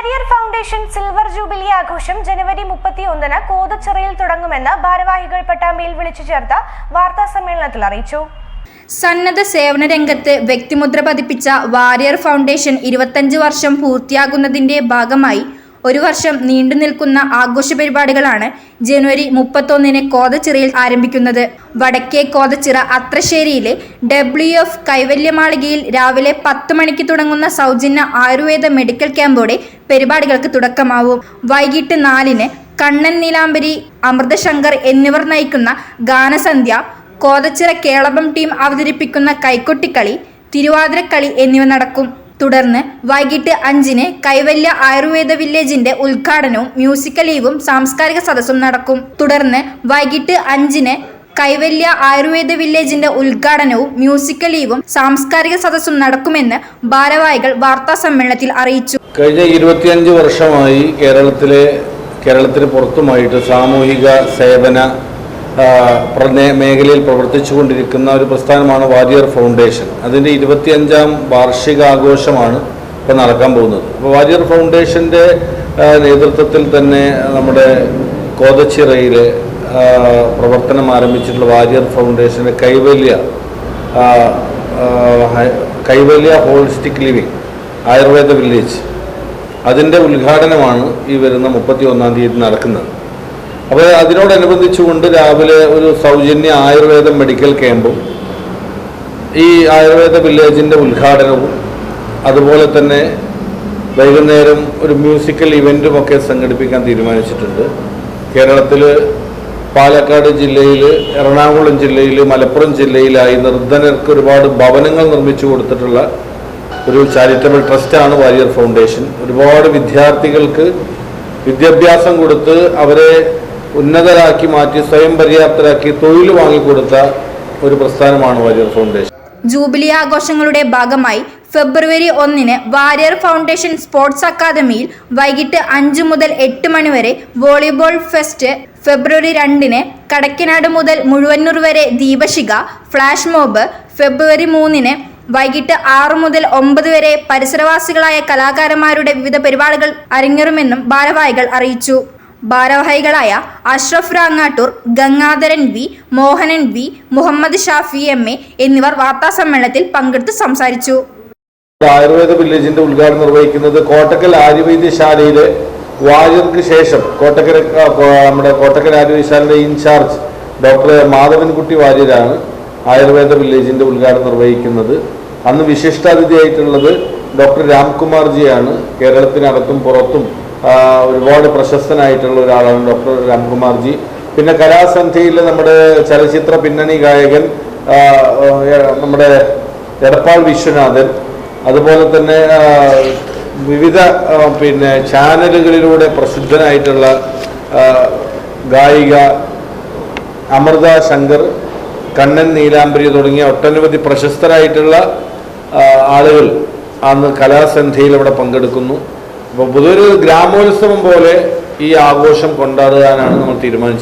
Warrier foundation silver jubilee ആഘോഷം ജനുവരി മുപ്പത്തിയൊന്നിന് കോതച്ചിറയിൽ തുടങ്ങുമെന്ന് ഭാരവാഹികൾ പട്ടാമ്പിയിൽ വിളിച്ചു ചേർത്ത വാർത്താ സമ്മേളനത്തിൽ അറിയിച്ചു. സന്നദ്ധ സേവന രംഗത്ത് വ്യക്തിമുദ്ര പതിപ്പിച്ച വാരിയർ ഫൗണ്ടേഷൻ ഇരുപത്തഞ്ച് വർഷം പൂർത്തിയാകുന്നതിന്റെ ഭാഗമായി ഒരു വർഷം നീണ്ടു നിൽക്കുന്ന ആഘോഷ പരിപാടികളാണ് ജനുവരി മുപ്പത്തൊന്നിന് കോതച്ചിറയിൽ ആരംഭിക്കുന്നത്. വടക്കേ കോതച്ചിറ അത്രശ്ശേരിയിലെ ഡബ്ല്യു എഫ് കൈവല്യമാളികയിൽ രാവിലെ പത്ത് മണിക്ക് തുടങ്ങുന്ന സൗജന്യ ആയുർവേദ മെഡിക്കൽ ക്യാമ്പോടെ പരിപാടികൾക്ക് തുടക്കമാവും. വൈകിട്ട് നാലിന് കണ്ണൻ നീലാംബരി അമൃതശങ്കർ എന്നിവർ നയിക്കുന്ന ഗാനസന്ധ്യ കോതച്ചിറ കേളപം ടീം അവതരിപ്പിക്കുന്ന കൈക്കൊട്ടിക്കളി തിരുവാതിരക്കളി എന്നിവ നടക്കും. തുടർന്ന് വൈകിട്ട് അഞ്ചിന് കൈവല്യ ആയുർവേദ വില്ലേജിന്റെ ഉദ്ഘാടനവും മ്യൂസിക്കൽ ലീവും സാംസ്കാരിക സദസ്സും നടക്കും. തുടർന്ന് വൈകിട്ട് അഞ്ചിന് കൈവല്യ ആയുർവേദ വില്ലേജിന്റെ ഉദ്ഘാടനവും മ്യൂസിക്കൽ ലീവും സാംസ്കാരിക സദസ്സും നടക്കുമെന്ന് ഭാരവാഹികൾ വാർത്താ സമ്മേളനത്തിൽ അറിയിച്ചു. കഴിഞ്ഞ ഇരുപത്തിയഞ്ച് വർഷമായി കേരളത്തിലെ കേരളത്തിന് പുറത്തുമായിട്ട് സാമൂഹിക സേവന മേഖലയിൽ പ്രവർത്തിച്ചുകൊണ്ടിരിക്കുന്ന ഒരു പ്രസ്ഥാനമാണ് വാരിയർ ഫൗണ്ടേഷൻ. അതിന്റെ ഇരുപത്തിയഞ്ചാം വാർഷികാഘോഷമാണ് ഇപ്പോൾ നടക്കാൻ പോകുന്നത്. അപ്പോൾ വാരിയർ ഫൗണ്ടേഷന്റെ നേതൃത്വത്തിൽ തന്നെ നമ്മുടെ കോതച്ചിറയിൽ പ്രവർത്തനം ആരംഭിച്ചിട്ടുള്ള വാരിയർ ഫൗണ്ടേഷന്റെ Kaivalya Kaivalya holistic living Ayurveda village. അതിന്റെ ഉദ്ഘാടനമാണ് ഈ വരുന്ന മുപ്പത്തി ഒന്നാം തീയതി നടക്കുന്നത്. അപ്പോൾ അതിനോടനുബന്ധിച്ചുകൊണ്ട് രാവിലെ ഒരു സൗജന്യ ആയുർവേദ മെഡിക്കൽ ക്യാമ്പും ഈ ആയുർവേദ വില്ലേജിന്റെ ഉദ്ഘാടനവും അതുപോലെ തന്നെ വൈകുന്നേരം ഒരു മ്യൂസിക്കൽ ഇവന്റും ഒക്കെ സംഘടിപ്പിക്കാൻ തീരുമാനിച്ചിട്ടുണ്ട്. കേരളത്തിൽ പാലക്കാട് ജില്ലയിൽ എറണാകുളം ജില്ലയിൽ മലപ്പുറം ജില്ലയിലായി നിർദ്ധനർക്ക് ഒരുപാട് ഭവനങ്ങൾ നിർമ്മിച്ചു കൊടുത്തിട്ടുള്ള ഒരു ചാരിറ്റബിൾ ട്രസ്റ്റാണ് വാരിയർ ഫൗണ്ടേഷൻ. ഒരുപാട് വിദ്യാർത്ഥികൾക്ക് വിദ്യാഭ്യാസം കൊടുത്ത് അവരെ ഉന്നതരാക്കി മാറ്റി സ്വയം പര്യാപ്തരാക്കി തൊഴിൽ വാങ്ങിക്കൊടുത്ത ഒരു പ്രസ്ഥാനമാണ് വാരിയർ ഫൗണ്ടേഷൻ. ജൂബിലി ആഘോഷങ്ങളുടെ ഭാഗമായി ഫെബ്രുവരി ഒന്നിന് വാരിയർ ഫൗണ്ടേഷൻ സ്പോർട്സ് അക്കാദമിയിൽ വൈകിട്ട് അഞ്ച് മുതൽ എട്ട് മണിവരെ വോളിബോൾ ഫെസ്റ്റ് ഫെബ്രുവരി രണ്ടിന് കടക്കനാട് മുതൽ മുഴുവന്നൂർ വരെ ദീപശിഖ ഫ്ലാഷ് മോബ് ഫെബ്രുവരി മൂന്നിന് വൈകിട്ട് ആറ് മുതൽ ഒമ്പത് വരെ പരിസരവാസികളായ കലാകാരന്മാരുടെ വിവിധ പരിപാടികൾ അരങ്ങേറുമെന്നും ഭാരവാഹികൾ അറിയിച്ചു. ഭാരവാഹികളായ Ashraf Rangattur Gangadharan V Mohanan V Muhammad Shafi M A എന്നിവർ വാർത്താസമ്മേളനത്തിൽ പങ്കെടുത്ത് സംസാരിച്ചു. ആയുർവേദ വില്ലേജിന്റെ ഉദ്ഘാടനം നിർവഹിക്കുന്നത് കോട്ടക്കൽ ആര്യവൈദ്യശാലയിലെ വാര്യർക്ക് ശേഷം കോട്ടക്കര നമ്മുടെ കോട്ടക്കൽ ആര്യവൈദ്യശാലയുടെ ഇൻചാർജ് ഡോക്ടർ മാധവൻകുട്ടി വാര്യരാണ് ആയുർവേദ വില്ലേജിന്റെ ഉദ്ഘാടനം നിർവഹിക്കുന്നത്. അന്ന് വിശിഷ്ടാതിഥിയായിട്ടുള്ളത് ഡോക്ടർ രാംകുമാർജിയാണ്. കേരളത്തിനകത്തും പുറത്തും ഒരുപാട് പ്രശസ്തനായിട്ടുള്ള ഒരാളാണ് ഡോക്ടർ രാംകുമാർജി. പിന്നെ കലാസന്ധ്യയിൽ നമ്മുടെ ചലച്ചിത്ര പിന്നണി ഗായകൻ നമ്മുടെ എടപ്പാൾ വിശ്വനാഥൻ അതുപോലെ തന്നെ വിവിധ പിന്നെ ചാനലുകളിലൂടെ പ്രസിദ്ധനായിട്ടുള്ള ഗായിക അമൃത ശങ്കർ കണ്ണൻ നീലാംബരി തുടങ്ങിയ ഒട്ടനവധി പ്രശസ്തരായിട്ടുള്ള ആളുകൾ അന്ന് കലാസന്ധ്യയിൽ ഇവിടെ പങ്കെടുക്കുന്നു. അപ്പോൾ പൊതുവൊരു ഗ്രാമോത്സവം പോലെ ഈ ആഘോഷം കൊണ്ടാടാനാണ് നമ്മൾ തീരുമാനിച്ചത്.